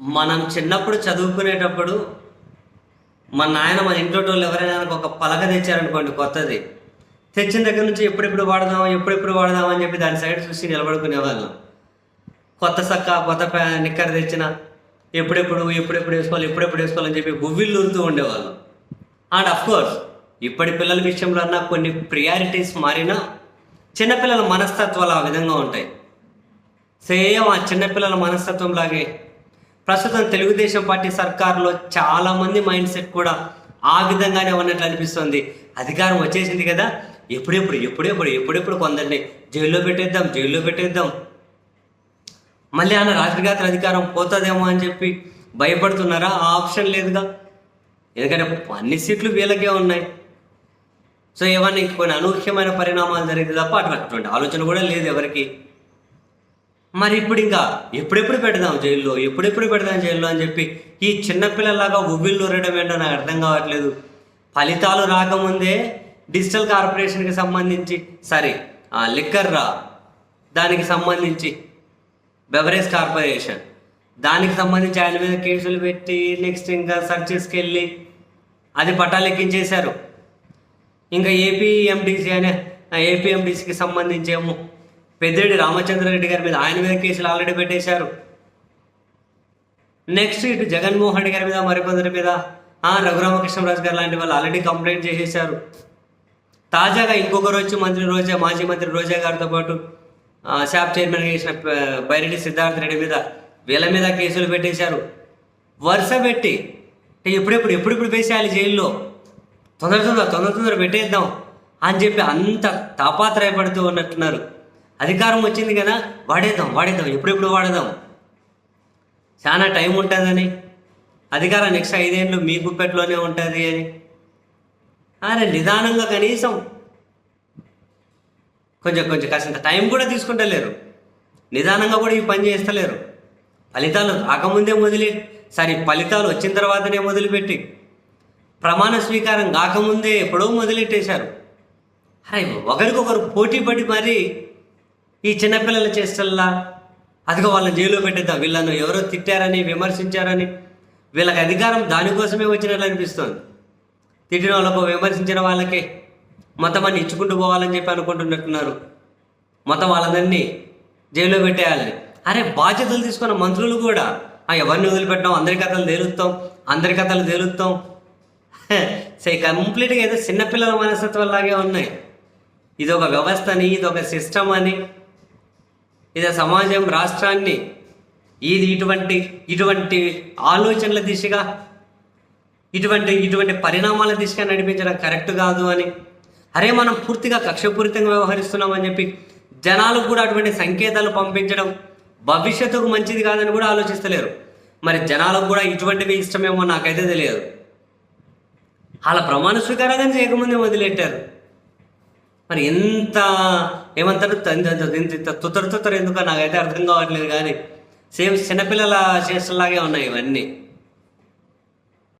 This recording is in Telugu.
మనం చిన్నప్పుడు చదువుకునేటప్పుడు మా నాయన మన ఇంట్లో వాళ్ళు ఎవరైనా ఒక పలక తెచ్చారనుకోండి కొత్తది. తెచ్చిన దగ్గర నుంచి ఎప్పుడెప్పుడు వాడదాం ఎప్పుడెప్పుడు వాడదాం అని చెప్పి దాని సైడ్ చూసి నిలబడుకునే వాళ్ళం కొత్త సక్క కొత్త ప్యా తెచ్చిన ఎప్పుడెప్పుడు ఎప్పుడెప్పుడు వేసుకోవాలి ఎప్పుడెప్పుడు వేసుకోవాలని చెప్పి గువ్విల్లు ఉరుతూ ఉండేవాళ్ళం. అండ్ అఫ్ కోర్స్ ఇప్పటి పిల్లల విషయంలో అన్న కొన్ని ప్రియారిటీస్ మారినా చిన్నపిల్లల మనస్తత్వాలు ఆ విధంగా ఉంటాయి. సేమ్ ఆ చిన్నపిల్లల మనస్తత్వం లాగే ప్రస్తుతం తెలుగుదేశం పార్టీ సర్కార్లో చాలామంది మైండ్ సెట్ కూడా ఆ విధంగానే ఉన్నట్లు అనిపిస్తుంది. అధికారం వచ్చేసింది కదా. ఎప్పుడెప్పుడు ఎప్పుడెప్పుడు ఎప్పుడెప్పుడు కొందరిని జైల్లో పెట్టేద్దాం జైల్లో పెట్టేద్దాం. మళ్ళీ ఆయన రాజకీయ అధికారం పోతుందేమో అని చెప్పి భయపడుతున్నారా? ఆ ఆప్షన్ లేదుగా. ఎందుకంటే అన్ని సీట్లు వీళ్ళకే ఉన్నాయి. సో ఏమన్నా కొన్ని అనూహ్యమైన పరిణామాలు జరిగితే తప్ప అటువంటి ఆలోచన కూడా లేదు ఎవరికి. మరి ఇప్పుడు ఇంకా ఎప్పుడెప్పుడు పెడదాం జైల్లో? ఎప్పుడెప్పుడు పెడదాం జైల్లో అని చెప్పి ఈ చిన్నపిల్లలాగా ఉవ్విళ్ళు ఊరడం ఏంటో నాకు అర్థం కావట్లేదు. ఫలితాలు రాకముందే డిజిటల్ కార్పొరేషన్కి సంబంధించి సారీ లిక్కర్ రా. దానికి సంబంధించి బెవరేజ్ కార్పొరేషన్. దానికి సంబంధించి ఆయన మీద కేసులు పెట్టి నెక్స్ట్ ఇంకా సర్చెస్కి వెళ్ళి అది పట్టాలెక్కించేశారు ఇంకా ఏపీఎండిసి అనే ఏపీఎండిసికి సంబంధించేమో సంబంధించి ఏమో పెద్దిరెడ్డి రామచంద్రారెడ్డి గారి మీద ఆయన మీద కేసులు ఆల్రెడీ పెట్టేశారు. నెక్స్ట్ ఇటు జగన్మోహన్ రెడ్డి గారి మీద మరికొందరి మీద రఘురామకృష్ణరాజు గారు లాంటి వాళ్ళు ఆల్రెడీ కంప్లైంట్ చేసేశారు. తాజాగా ఇంకొకరు వచ్చి మంత్రి రోజా మాజీ మంత్రి రోజా గారితో పాటు షాప్ చైర్మన్ చేసిన బైరెడ్డి సిద్ధార్థ రెడ్డి మీద వీళ్ళ మీద కేసులు పెట్టేశారు. వరుస పెట్టి ఎప్పుడెప్పుడు ఎప్పుడెప్పుడు వేసేయాలి జైల్లో? తొందర తొందర తొందర తొందర పెట్టేద్దాం అని చెప్పి అంత తాపాత్రయపడుతూ ఉన్నట్టున్నారు. అధికారం వచ్చింది కదా వాడేద్దాం వాడేద్దాం ఎప్పుడెప్పుడు వాడదాం? చాలా టైం ఉంటుందని. అధికారం నెక్స్ట్ ఐదేళ్ళు మీ గుప్పెట్లోనే ఉంటుంది అని. అరే నిదానంగా కనీసం. కొంచెం కొంచెం కాసింత టైం కూడా తీసుకుంటలేరు. నిదానంగా కూడా ఈ పని చేస్తలేరు. ఫలితాలు రాకముందే మొదలు సారీ ఫలితాలు వచ్చిన తర్వాతనే మొదలుపెట్టి ప్రమాణ స్వీకారం కాకముందే ఎప్పుడో మొదలెట్టేశారు. అరే ఒకరికొకరు పోటీ పడి మరీ ఈ చిన్నపిల్లల చేష్టల్లా అదిగో వాళ్ళని జైల్లో పెట్టేద్దాం. వీళ్ళను ఎవరో తిట్టారని విమర్శించారని వీళ్ళకి అధికారం దానికోసమే వచ్చినట్లు అనిపిస్తుంది. తిట్టిన వాళ్ళకు విమర్శించిన వాళ్ళకి మొత్తం అన్ని ఇచ్చుకుంటూ పోవాలని చెప్పి అనుకుంటున్నట్టున్నారు. మొత్తం వాళ్ళందరినీ జైల్లో పెట్టేయాలని అరే బాధ్యతలు తీసుకున్న మంత్రులు కూడా. ఆ ఎవరిని వదిలిపెట్టాం అందరి కథలు తేలుస్తాం. అందరి కథలు తేలుస్తాం. సే కంప్లీట్గా ఏదో చిన్నపిల్లల మనస్తత్వం లాగే ఉన్నాయి. ఇది ఒక వ్యవస్థని ఇది ఒక సిస్టమ్ అని ఇది సమాజం రాష్ట్రాన్ని ఇది ఇటువంటి ఇటువంటి ఆలోచనల దిశగా ఇటువంటి ఇటువంటి పరిణామాల దిశగా నడిపించడం కరెక్ట్ కాదు అని. అరే మనం పూర్తిగా కక్షపూరితంగా వ్యవహరిస్తున్నామని చెప్పి జనాలకు కూడా అటువంటి సంకేతాలు పంపించడం భవిష్యత్తుకు మంచిది కాదని కూడా ఆలోచిస్తలేరు. మరి జనాలకు కూడా ఇటువంటివి ఇష్టమేమో నాకైతే తెలియదు. వాళ్ళ ప్రమాణ స్వీకారంగా చేయకముందే వదిలెట్టారు. మరి ఎంత ఏమంటారు? త- ఇంత తుతరు తుతరు ఎందుకో నాకైతే అర్థం కావట్లేదు కానీ సేమ్ చిన్నపిల్లల చేష్టలాగే ఉన్నాయి ఇవన్నీ.